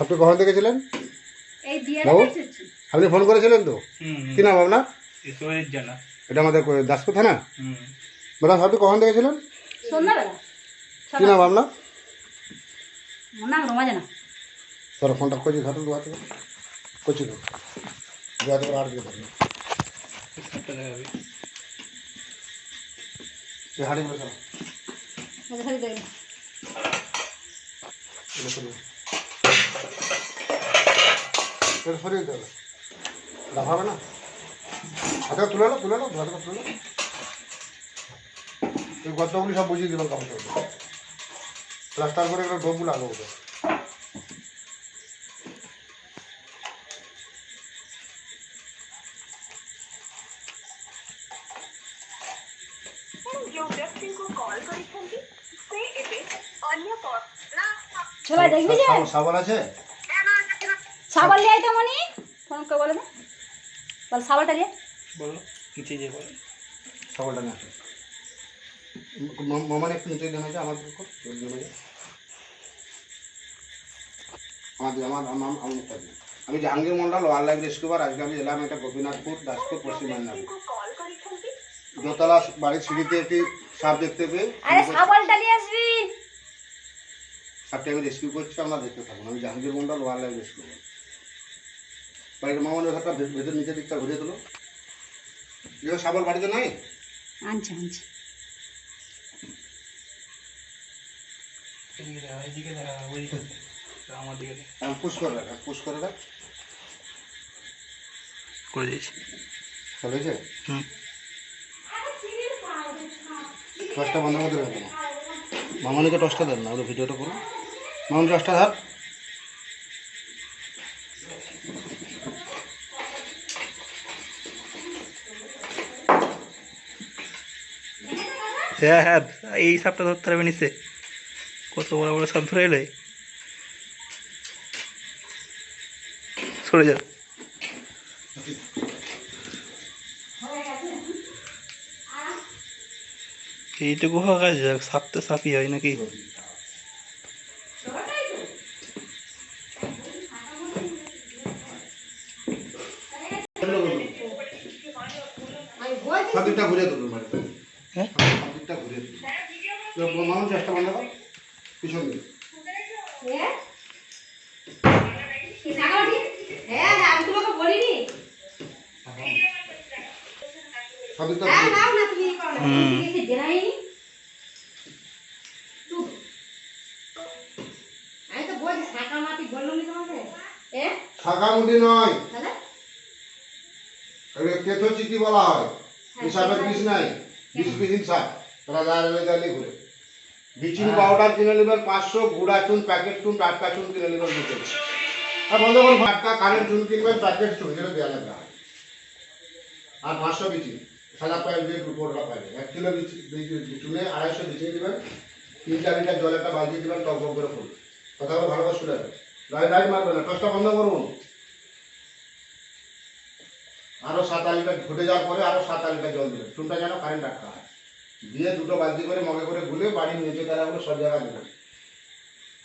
সাপটি কখন দেখেছিলেন বাবু? আপনি ফোন করেছিলেন তো? কি নাম আপনার? এটা আমাদের দাসপুর থানা? ম্যাডাম সাপটি কখন দেখেছিলেন সন্ধ্যাবেলা। কি নাম আপনার? তোর ফোনটা করছি ঘাটে দু হাতে করছি তো দু হাতে আট দিকে দেখাবি এই হাঁড়ি করে তেল সরিয়ে দেবে লাভ হবে না। হাতে তুলে নাও তুলে নাও হাতে তুলে নাও। তুই গদ্যগুলি সব বুঝিয়ে দেবেন কাপড় প্লাস্টার করে এগুলো ডোবগুলো আগে উঠবে সবাই দেখবি যে? সাবান আছে? লিয়ে আইতাম ফোন বলে বল লিয়ে কিছু যে বলো না মামার একটু নিচে নেমে আমার নেমে যায় আমার আমার আমি Jahangir Mondal wild life rescuer আজকে আমি এলাম এটা গোপীনাথপুর দাসপুর পশ্চিম মেদিনীপুর। দোতলা বাড়ির সিঁড়িতে একটি সাপ দেখতে পেয়ে আরে সাবালটা নিয়ে আসবি। সাপটা আমি রেস্কিউ করছি আমরা দেখতে থাকুন আমি Jahangir Mondal wild life rescuer বাড়ির মামানের ঘরটা ভেতর নিচের দিকটা ঘুরে দিল যে সাবল বাড়িতে নাই? আনছে আনছে। এদিকে দেখা এদিকে দেখা ওইদিকে দেখা, আমার দিকে দেখা আমি পুশ করে রাখ পুশ করে রাখ। করে দিয়েছি। চলেছে হুম। টসটা বন্ধ করে দেবেন কেন মামনিকে টসটা দেন না ভিডিওটা করুন। মামনি টসটা ধর। হ্যাঁ হ্যাঁ এই সাপটা ধরতে পারবে নিচে। কত বড় বড় সাপ ধরে এলে। সরে যা। এইটুকু হোক কাজ যাক, সাপ তো সাপই হয় নাকি? ঘুরে তুলুন বাড়িতে হ্যাঁ সব দিকটা ঘুরে মামনি চেষ্টা বন্ধ কর পিছন দিকে। হ্যাঁ শাঁকা নয়। চিঠি বলা হয়। বিষ নাই। বিষ বিহীন সাপ। তারা দাঁড়িয়ে ঘুরে ব্লিচিং পাউডার কিনে নেবেন পাঁচশো, গুঁড়া চুন প্যাকেট চুন, টাটকা চুন কিনে নেবেন দুটো আর বন্ধ করুন, টাটকা, কারেন্ট চুন কিনবেন প্যাকেট চুন যেটা দেওয়া লাগবে আর। পাঁচশো বিচি সাদা পাইপ দিয়ে দুপুরটা পাইবে এক কিলো চুনে আড়াইশো বিছিয়ে দেবেন তিন চার লিটার জল একটা বালতি দেবেন, টক করে ফুল কথা বলে ভালো করে শুনে লাইট লাইট মারবে না, টসটা বন্ধ করুন। আরও সাত আট লিটার ফুটে যাওয়ার পরে আরও সাত আট লিটার জল দেবেন। চুনটা যেন কারেন্ট আটকা হয়। দিয়ে দুটো বালতি করে মগে করে গুলে বাড়ির নিচে তারাগুলো সব জায়গায় দেবেন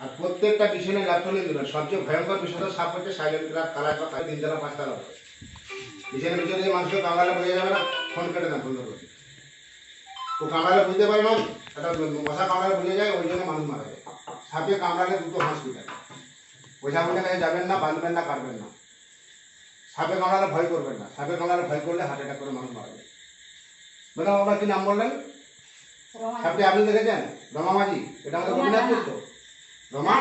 আর প্রত্যেকটা পিছনে ল্যাপটপে দেবেন সবচেয়ে ভয়ঙ্কর বিষয়টা সাপ হচ্ছে সাইলেন্ট ক্লাব কালার বা তিন তালা পাঁচ তালা হবে পিছনে পিছনে যে মানুষকে কামড়ালে বোঝা যাবে না ফোন কেটে না বন্ধ করে ও কামড়ালে বুঝতে পারে না, একটা মশা কামড়ালে বুঝে যায়, ওই জন্য মানুষ মারা যায়। সাপে কামড়ালে দুটো হসপিটাল ওঝা বলে কাছে যাবেন না, বাঁধবেন না, কাটবেন না। সাপে কামড়ালে ভয় করবেন না, সাপে কামড়ালে ভয় করলে হার্ট অ্যাটাক করে মানুষ মারা যায়। ম্যাডাম আপনার কি নাম বললেন? সাপটি আপনি দেখেছেন? রমা মাঝি এটা আমাদের রমা গোপীনাথপুর তো রমা?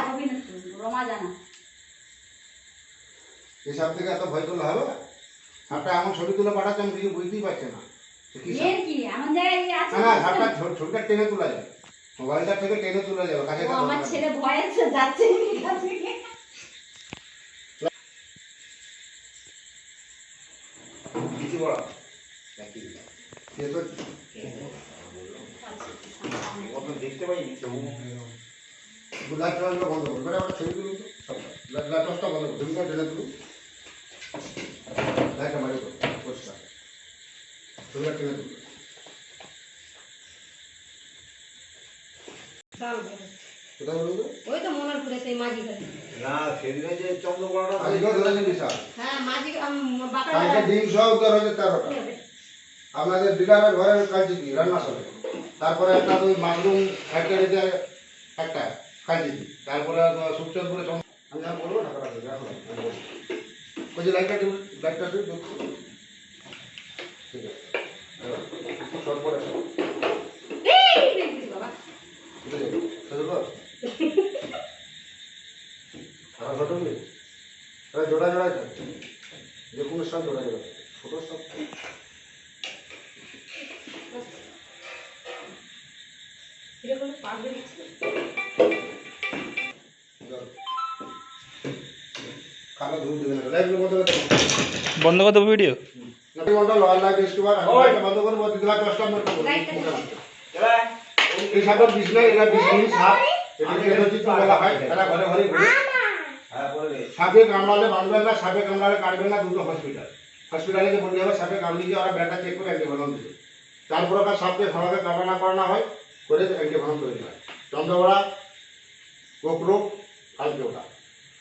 রমা জানা এই সাপ থেকে এত ভয় করলে হবে? সাপটা এমন ছবি তুলে পাঠাচ্ছে আমি কিছু বুঝতেই পারছি না। না সাপটা ছবিটা টেনে তোলা যায়। মোবাইলটা থেকে টেনে তোলা যাবে কাছে আমার ছেলে ভয়ে আছে, যাচ্ছে কিছু বড় তো দেখতে পাইনি লাইট টসটা বন্ধ করুন। এবার আমার ছবি তুলুন তো। সবটা লাইট লাইট বন্ধ করুন। ছবিটা টেনে তুলুন। লাইটটা বাড়ি করুন। পরিষ্কার। ছবিটা টেনে তুলুন। কোথায় বলুন ওই তো মনোরপুরে সেই মাঝি ঘাটে না সেদিনে যে ধরেছে বিশাল হ্যাঁ মাঝি ডিম সহ উদ্ধার হয়েছে আপনাদের ডিলারের ঘরের কালচি কি? রান্না চলে তারপরে একটা ওই মাশরুম ফ্যাক্টরিতে একটা কালচি কি তারপরে সুখচন্দ্রপুরে চম- আমি আর বলব না। ওই যে লাইটটা দিন লাইটটা দেখো। ঠিক আছে। বাবা ঠিক আছে শুরু কর আর ঘটবে এবার জোড়া জোড়াই থাকে যে কোনো সব জোড়া জোড়া ছোট সব এরকম পাগড়ি দিচ্ছে খাবার ধুয়ে দেবে না লাইভ বন্ধ করে দেবো বন্ধ করে দেবো ভিডিও নটি মন্ডল লয়াল লাইফ স্টুবার আমি বন্ধ করব দিদিভাই দশটা মিনিট এই সাপের বিষ নেই এরা বিষ নেই সাপ এটাকে এনার্জি বলা হয় এরা ঘরে ঘরে ঘুরে হ্যাঁ বলে দে। সাপে কামড়ালে না সাপে কামড়ালে না দুটো হসপিটাল হসপিটালে যে বলতে হবে সাপে গিয়ে ওরা ব্যাটা চেক করে দিবে তারপর সাপকে খাওয়াকে কামড়া করানো হয় করে অ্যান্টিভেনম তৈরি হয়। চন্দ্রবড়া কোকরো কালকেওটা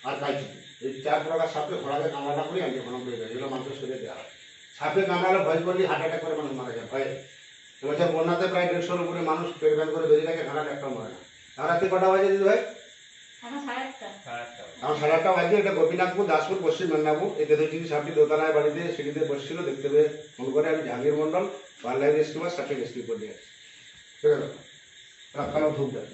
আর কালচি এই চার প্রকার সাপকে ঘোড়াকে কামড়ানা করে অ্যান্টিভেনম তৈরি হয় এগুলো মানুষের শরীরে দেওয়া হয়। সাপে কামড়ালে ভয় করলে হার্ট অ্যাটাক করে মানুষ মারা যায় ভয়ে। এবছর বন্যাতে প্রায় দেড়শোর উপরে মানুষ পেট ব্যান করে বেরিয়ে থাকে ঘাড়া একটা মরে না। আর রাত্রি কটা বাজে দিদি ভাই? সাড়ে আটটা। আমার সাড়ে আটটা বাজে এটা গোপীনাথপুর দাসপুর পশ্চিম মেদিনীপুর। এই তেতুলচিনি সাপটি দোতলায় বাড়িতে সিঁড়িতে বসছিল দেখতে পেয়ে ফোন করে আমি Jahangir Mondal wild life rescuer সাপটি রেস্কিউ করে নিয়ে আসছি ঠিক আছে রাখানো ধূপ দেয়